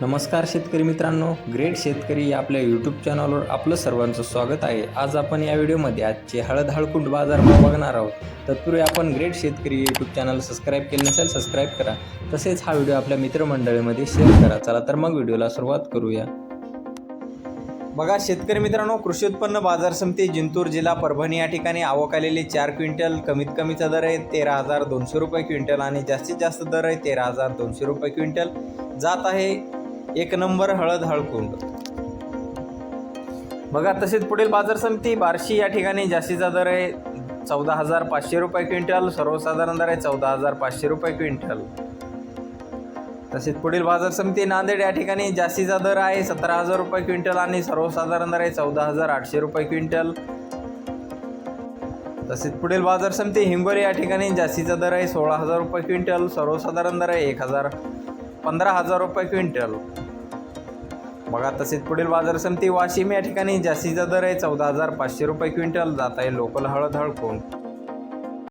नमस्कार शेतकरी मित्रांनो ग्रेट शेतकरी या आपल्या यूट्यूब चॅनलवर आपलं सर्वांचं स्वागत आहे. आज आपण या व्हिडिओमध्ये आजचे हळद हळकुंड बाजारभाव बघणार आहोत. तत्पूर्वी आपण ग्रेट शेतकरी यूट्यूब चॅनल सबस्क्राईब केले नसेल सबस्क्राईब करा. तसेच हा व्हिडिओ आपल्या मित्रमंडळीमध्ये शेअर करा. चला तर मग व्हिडिओला सुरुवात करूया. बघा शेतकरी मित्रांनो कृषी उत्पन्न बाजार समिती जिंतूर जिल्हा परभणी या ठिकाणी आवक आलेली चार क्विंटल. कमीत कमीचा दर आहे तेरा हजार दोनशे रुपये क्विंटल आणि जास्तीत जास्त दर आहे तेरा हजार दोनशे रुपये क्विंटल. जात आहे एक नंबर हळद हळकुंड. बघा तसेच पुढील बाजार समिती बार्शी या ठिकाणी जास्तीचा दर आहे चौदा हजार पाचशे रुपये क्विंटल सर्वसाधारण दर आहे चौदा हजार पाचशे रुपये क्विंटल. तसेच पुढील बाजार समिती नांदेड या ठिकाणी जास्तीचा दर आहे सतरा हजार रुपये क्विंटल आणि सर्वसाधारण दर आहे चौदा हजार आठशे रुपये क्विंटल. तसेच पुढील बाजार समिती हिंगोली या ठिकाणी जास्तीचा दर आहे सोळा हजार रुपये क्विंटल सर्वसाधारण दर आहे एक हजार. पंधरा हजार रुपये क्विंटल. बघा तसेच पुढील बाजार समिती वाशिम या ठिकाणी जास्तीचा दर आहे. चौदा हजार पाचशे रुपये क्विंटल जात आहे. लोकल हळद हळकून.